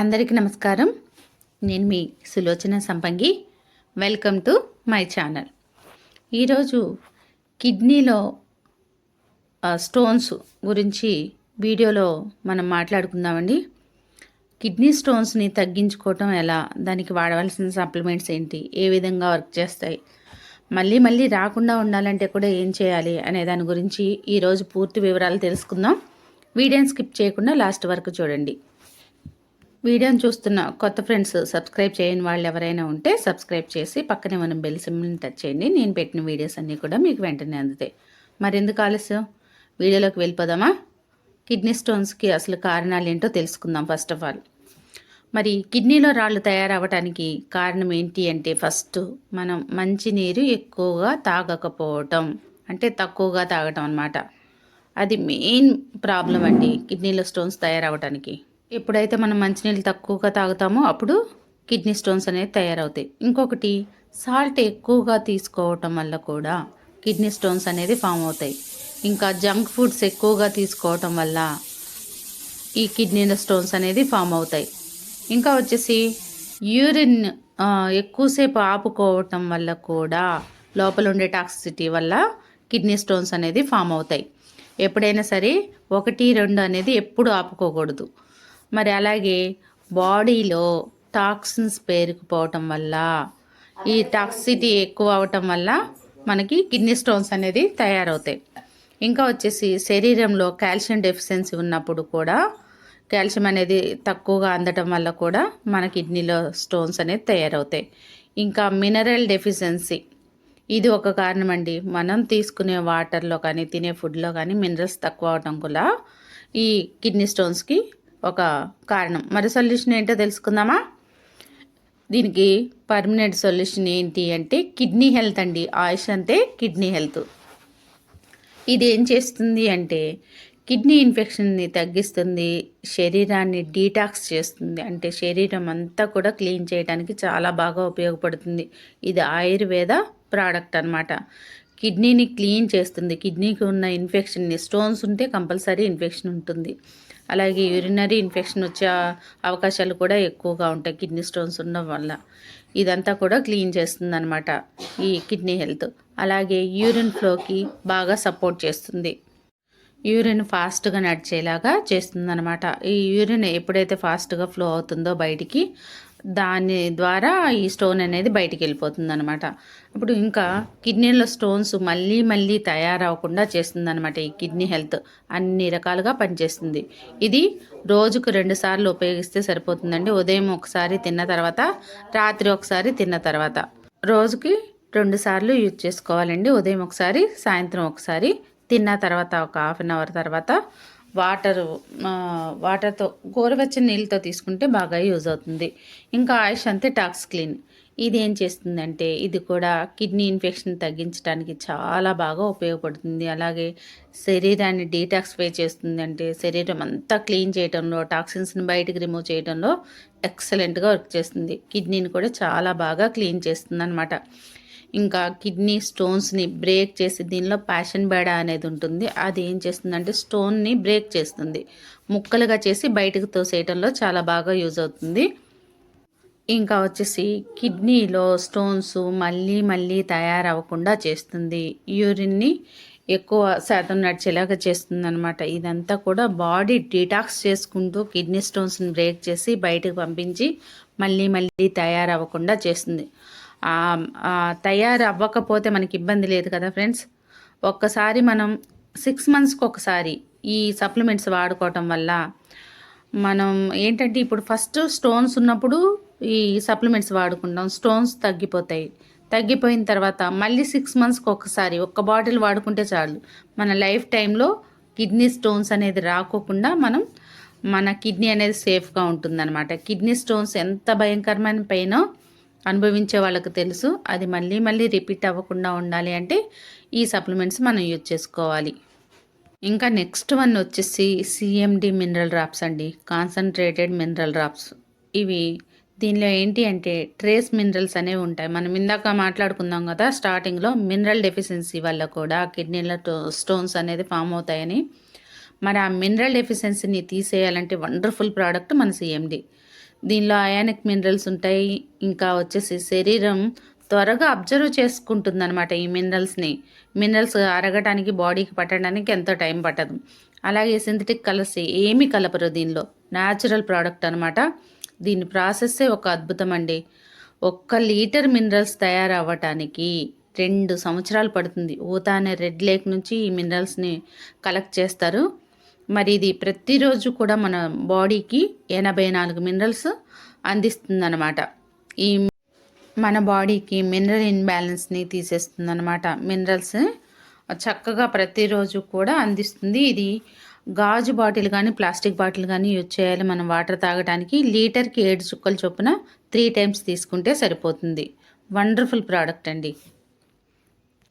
అందరికీ నమస్కారం. నేను మీ Sulochana Sampangi. Welcome to my channel ఈరోజు కిడ్నీలో స్టోన్స్ గురించి వీడియోలో మనం మాట్లాడుకుందామండి. కిడ్నీ స్టోన్స్ని తగ్గించుకోవటం ఎలా? దానికి వాడవలసిన సప్లిమెంట్స్ ఏంటి? ఏ విధంగా వర్క్ చేస్తాయి? మళ్ళీ మళ్ళీ రాకుండా ఉండాలంటే కూడా ఏం చేయాలి అనే దాని గురించి ఈరోజు పూర్తి వివరాలు తెలుసుకుందాం. వీడియోని స్కిప్ చేయకుండా లాస్ట్ వరకు చూడండి. వీడియోని చూస్తున్న కొత్త ఫ్రెండ్స్ సబ్స్క్రైబ్ చేయని వాళ్ళు ఎవరైనా ఉంటే సబ్స్క్రైబ్ చేసి పక్కనే మనం బెల్ సింబల్ని టచ్ చేయండి. నేను పెట్టిన వీడియోస్ అన్నీ కూడా మీకు వెంటనే అందుతాయి. మరెందుకు ఆలస్యం? వీడియోలోకి వెళ్ళిపోదామా? కిడ్నీ స్టోన్స్కి అసలు కారణాలు ఏంటో తెలుసుకుందాం ఫస్ట్ ఆఫ్ ఆల్. మరి కిడ్నీలో రాళ్ళు తయారవడానికి కారణం ఏంటి అంటే ఫస్ట్ మనం మంచినీరు ఎక్కువగా తాగకపోవటం అంటే తక్కువగా తాగటం అనమాట అది మెయిన్ ప్రాబ్లం అండి కిడ్నీలో స్టోన్స్ తయారవడానికి ఎప్పుడైతే మనం మంచినీళ్ళు తక్కువగా తాగుతామో అప్పుడు కిడ్నీ స్టోన్స్ అనేవి తయారవుతాయి. ఇంకొకటి సాల్ట్ ఎక్కువగా తీసుకోవటం వల్ల కూడా కిడ్నీ స్టోన్స్ అనేది ఫామ్ అవుతాయి. ఇంకా జంక్ ఫుడ్స్ ఎక్కువగా తీసుకోవటం వల్ల ఈ కిడ్నీల స్టోన్స్ అనేది ఫామ్ అవుతాయి. ఇంకా వచ్చేసి యూరిన్ ఎక్కువసేపు ఆపుకోవటం వల్ల కూడా లోపల ఉండే టాక్సిసిటీ వల్ల కిడ్నీ స్టోన్స్ అనేది ఫామ్ అవుతాయి. ఎప్పుడైనా సరే ఒకటి రెండు అనేది ఎప్పుడు ఆపుకోకూడదు. మరి అలాగే బాడీలో టాక్సిన్స్ పేరుకుపోవటం వల్ల ఈ టాక్సిటీ ఎక్కువ అవటం వల్ల మనకి కిడ్నీ స్టోన్స్ అనేది తయారవుతాయి. ఇంకా వచ్చేసి శరీరంలో కాల్షియం డెఫిషియన్సీ ఉన్నప్పుడు కూడా కాల్షియం అనేది తక్కువగా అందటం వల్ల కూడా మన కిడ్నీలో స్టోన్స్ అనేది తయారవుతాయి. ఇంకా మినరల్ డెఫిషియన్సీ ఇది ఒక కారణం అండి మనం తీసుకునే వాటర్లో కానీ తినే ఫుడ్లో కానీ మినరల్స్ తక్కువ అవటం కూడా ఈ కిడ్నీ స్టోన్స్కి ఒక కారణం. మరి సొల్యూషన్ ఏంటో తెలుసుకుందామా? దీనికి పర్మనెంట్ సొల్యూషన్ ఏంటి అంటే కిడ్నీ హెల్త్ అండి. ఆయుష్ అంటే కిడ్నీ హెల్త్ ఇది ఏం చేస్తుంది అంటే కిడ్నీ ఇన్ఫెక్షన్ని తగ్గిస్తుంది శరీరాన్ని డీటాక్స్ చేస్తుంది. అంటే శరీరం అంతా కూడా క్లీన్ చేయడానికి చాలా బాగా ఉపయోగపడుతుంది. ఇది ఆయుర్వేద ప్రోడక్ట్ అన్నమాట. కిడ్నీని క్లీన్ చేస్తుంది. కిడ్నీకి ఉన్న ఇన్ఫెక్షన్ని స్టోన్స్ ఉంటే కంపల్సరీ ఇన్ఫెక్షన్ ఉంటుంది. అలాగే యూరినరీ ఇన్ఫెక్షన్ వచ్చే అవకాశాలు కూడా ఎక్కువగా ఉంటాయి కిడ్నీ స్టోన్స్ ఉండడం వల్ల. ఇదంతా కూడా క్లీన్ చేస్తుంది అనమాట ఈ కిడ్నీ హెల్త్ అలాగే యూరిన్ ఫ్లోకి బాగా సపోర్ట్ చేస్తుంది. యూరిన్ ఫాస్ట్గా నడిచేలాగా చేస్తుందన్నమాట. ఈ యూరిన్ ఎప్పుడైతే ఫాస్ట్గా ఫ్లో అవుతుందో బయటికి దాని ద్వారా ఈ స్టోన్ అనేది బయటికి వెళ్ళిపోతుంది అనమాట ఇప్పుడు ఇంకా కిడ్నీలో స్టోన్స్ మళ్ళీ మళ్ళీ తయారవకుండా చేస్తుందన్నమాట ఈ కిడ్నీ హెల్త్. అన్ని రకాలుగా పనిచేస్తుంది. ఇది రోజుకు రెండు సార్లు ఉపయోగిస్తే సరిపోతుందండి. ఉదయం ఒకసారి తిన్న తర్వాత రాత్రి ఒకసారి తిన్న తర్వాత. రోజుకి రెండు సార్లు యూజ్ చేసుకోవాలండి. ఉదయం ఒకసారి సాయంత్రం ఒకసారి తిన్న తర్వాత ఒక హాఫ్ అన్ అవర్ తర్వాత వాటర్ వాటర్తో గోరువెచ్చని నీళ్ళతో తీసుకుంటే బాగా యూజ్ అవుతుంది. ఇంకా ఆయుష్ అంతే టాక్స్ క్లీన్. ఇది ఏం చేస్తుందంటే ఇది కూడా కిడ్నీ ఇన్ఫెక్షన్ తగ్గించడానికి చాలా బాగా ఉపయోగపడుతుంది. అలాగే శరీరాన్ని డీటాక్స్ఫై చేస్తుంది అంటే శరీరం అంతా క్లీన్ చేయడంలో టాక్సిన్స్ని బయటకు రిమూవ్ చేయడంలో ఎక్సలెంట్గా వర్క్ చేస్తుంది. కిడ్నీని కూడా చాలా బాగా క్లీన్ చేస్తుంది అనమాట ఇంకా కిడ్నీ స్టోన్స్ని బ్రేక్ చేసి దీనిలో ప్యాషన్ బేడా అనేది ఉంటుంది. అది ఏం చేస్తుందంటే స్టోన్ని బ్రేక్ చేస్తుంది. ముక్కలుగా చేసి బయటకు తోసేయటంలో చాలా బాగా యూజ్ అవుతుంది. ఇంకా వచ్చేసి కిడ్నీలో స్టోన్స్ మళ్ళీ మళ్ళీ తయారవ్వకుండా చేస్తుంది. యూరిన్ని ఎక్కువ శాతం నడిచేలాగా చేస్తుంది అనమాట ఇదంతా కూడా బాడీ డీటాక్స్ చేసుకుంటూ కిడ్నీ స్టోన్స్ని బ్రేక్ చేసి బయటకు పంపించి మళ్ళీ మళ్ళీ తయారవ్వకుండా చేస్తుంది. తయారు అవ్వకపోతే మనకి ఇబ్బంది లేదు కదా ఫ్రెండ్స్? ఒక్కసారి మనం సిక్స్ మంత్స్కి ఒకసారి ఈ సప్లిమెంట్స్ వాడుకోవటం వల్ల మనం ఏంటంటే ఇప్పుడు ఫస్ట్ స్టోన్స్ ఉన్నప్పుడు ఈ సప్లిమెంట్స్ వాడుకుంటాం. స్టోన్స్ తగ్గిపోతాయి. తగ్గిపోయిన తర్వాత మళ్ళీ సిక్స్ మంత్స్కి ఒకసారి ఒక్క బాటిల్ వాడుకుంటే చాలు. మన లైఫ్ టైంలో కిడ్నీ స్టోన్స్ అనేది రాకోకుండా మనం మన కిడ్నీ అనేది సేఫ్గా ఉంటుందన్నమాట. కిడ్నీ స్టోన్స్ ఎంత భయంకరమైన పెయినో అనుభవించే వాళ్ళకి తెలుసు. అది మళ్ళీ మళ్ళీ రిపీట్ అవ్వకుండా ఉండాలి అంటే ఈ సప్లిమెంట్స్ మనం యూజ్ చేసుకోవాలి. ఇంకా నెక్స్ట్ వన్ వచ్చేసి సిఎండి మినరల్ డ్రాప్స్ అండి. కాన్సన్ట్రేటెడ్ మినరల్ డ్రాప్స్ ఇవి దీనిలో ఏంటి అంటే ట్రేస్ మినరల్స్ అనేవి ఉంటాయి. మనం ఇందాక మాట్లాడుకుందాం కదా స్టార్టింగ్లో మినరల్ డెఫిషియన్సీ వల్ల కూడా కిడ్నీలో స్టోన్స్ అనేది ఫామ్ అవుతాయని. మరి ఆ మినరల్ డెఫిషియన్సీని తీసేయాలంటే వండర్ఫుల్ ప్రోడక్ట్ మన సిఎండి దీనిలో అయానిక్ మినరల్స్ ఉంటాయి ఇంకా వచ్చేసి శరీరం త్వరగా అబ్జర్వ్ చేసుకుంటుంది అనమాట ఈ మినరల్స్ని మినరల్స్ అరగటానికి బాడీకి పట్టడానికి ఎంతో టైం పట్టదు. అలాగే సింథటిక్ కలర్స్ ఏమీ కలపరు దీనిలో. న్యాచురల్ ప్రోడక్ట్ అనమాట దీని ప్రాసెస్సే ఒక అద్భుతం అండి. ఒక్క లీటర్ మినరల్స్ తయారవ్వటానికి రెండు సంవత్సరాలు పడుతుంది. ఊతానే రెడ్ లేక్ నుంచి ఈ మినరల్స్ని కలెక్ట్ చేస్తారు. మరి ఇది ప్రతిరోజు కూడా మన బాడీకి ఎనభై నాలుగు మినరల్స్ అందిస్తుందన్నమాట. ఈ మన బాడీకి మినరల్ ఇన్బ్యాలెన్స్ని తీసేస్తుంది అనమాట మినరల్స్ చక్కగా ప్రతిరోజు కూడా అందిస్తుంది. ఇది గాజు బాటిల్ కానీ ప్లాస్టిక్ బాటిల్ కానీ యూజ్ చేయాలి. మనం వాటర్ తాగడానికి లీటర్కి ఏడు చుక్కల చొప్పున త్రీ టైమ్స్ తీసుకుంటే సరిపోతుంది. వండర్ఫుల్ ప్రోడక్ట్ అండి.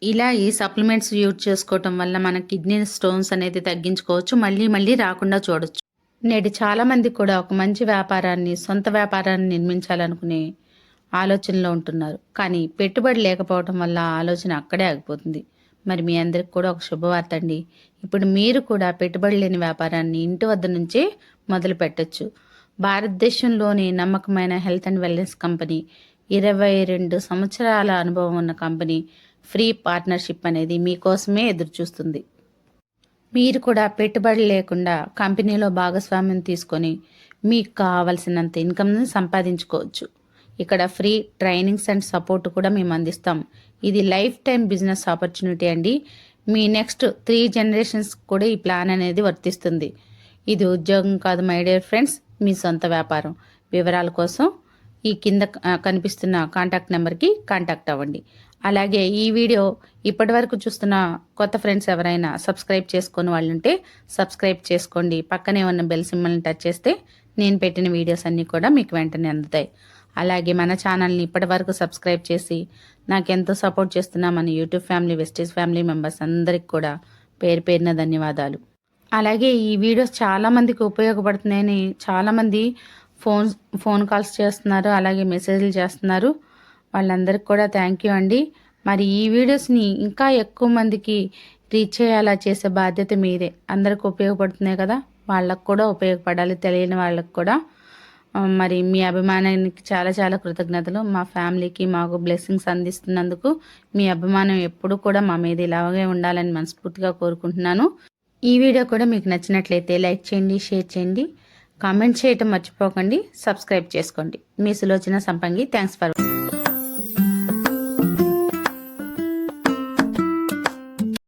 ఇలా ఈ సప్లిమెంట్స్ యూజ్ చేసుకోవటం వల్ల మన కిడ్నీ స్టోన్స్ అనేది తగ్గించుకోవచ్చు మళ్ళీ మళ్ళీ రాకుండా చూడొచ్చు. నేడు చాలామంది కూడా ఒక మంచి వ్యాపారాన్ని సొంత వ్యాపారాన్ని నిర్మించాలనుకునే ఆలోచనలో ఉంటున్నారు. కానీ పెట్టుబడి లేకపోవడం వల్ల ఆలోచన అక్కడే ఆగిపోతుంది. మరి మీ అందరికి కూడా ఒక శుభవార్త అండి. ఇప్పుడు మీరు కూడా పెట్టుబడి లేని వ్యాపారాన్ని ఇంటి వద్ద నుంచే మొదలు పెట్టచ్చు. భారతదేశంలోని నమ్మకమైన హెల్త్ అండ్ వెల్నెస్ కంపెనీ ఇరవై రెండు సంవత్సరాల అనుభవం ఉన్న కంపెనీ ఫ్రీ పార్ట్నర్షిప్ అనేది మీకోసమే ఎదురుచూస్తుంది. మీరు కూడా పెట్టుబడి లేకుండా కంపెనీలో భాగస్వామ్యం తీసుకొని మీకు కావలసినంత ఇన్కమ్ని సంపాదించుకోవచ్చు. ఇక్కడ ఫ్రీ ట్రైనింగ్స్ అండ్ సపోర్ట్ కూడా మేము అందిస్తాం. ఇది లైఫ్ టైం బిజినెస్ ఆపర్చునిటీ అండి. మీ నెక్స్ట్ త్రీ జనరేషన్స్ కూడా ఈ ప్లాన్ అనేది వర్తిస్తుంది. ఇది ఉద్యోగం కాదు మై డియర్ ఫ్రెండ్స్ మీ సొంత వ్యాపారం. వివరాల కోసం ఈ కింద కనిపిస్తున్న కాంటాక్ట్ నెంబర్కి కాంటాక్ట్ అవ్వండి. అలాగే ఈ వీడియో ఇప్పటివరకు చూస్తున్న కొత్త ఫ్రెండ్స్ ఎవరైనా సబ్స్క్రైబ్ చేసుకొని వాళ్ళు ఉంటే సబ్స్క్రైబ్ చేసుకోండి. పక్కనే ఉన్న బెల్ సింబల్ని టచ్ చేస్తే నేను పెట్టిన వీడియోస్ అన్నీ కూడా మీకు వెంటనే అందుతాయి. అలాగే మన ఛానల్ని ఇప్పటివరకు సబ్స్క్రైబ్ చేసి నాకు ఎంతో సపోర్ట్ చేస్తున్న మన YouTube family wastage family members అందరికి కూడా పేరు పేరిన ధన్యవాదాలు. అలాగే ఈ వీడియోస్ చాలామందికి ఉపయోగపడుతున్నాయని చాలామంది ఫోన్ ఫోన్ కాల్స్ చేస్తున్నారు అలాగే మెసేజ్లు చేస్తున్నారు. వాళ్ళందరికీ కూడా థ్యాంక్ యూ అండి. మరి ఈ వీడియోస్ని ఇంకా ఎక్కువ మందికి రీచ్ చేయాలా చేసే బాధ్యత మీదే. అందరికి ఉపయోగపడుతున్నాయి కదా వాళ్ళకు కూడా ఉపయోగపడాలి తెలియని వాళ్ళకు కూడా. మరి మీ అభిమానానికి చాలా చాలా కృతజ్ఞతలు. మా ఫ్యామిలీకి మాకు బ్లెస్సింగ్స్ అందిస్తున్నందుకు మీ అభిమానం ఎప్పుడూ కూడా మా మీద ఇలాగే ఉండాలని మనస్ఫూర్తిగా కోరుకుంటున్నాను. ఈ వీడియో కూడా మీకు నచ్చినట్లయితే లైక్ చేయండి షేర్ చేయండి. కామెంట్ చేయటం మర్చిపోకండి సబ్స్క్రైబ్ చేసుకోండి. మీ సులోచన సంపంగి థ్యాంక్స్ ఫర్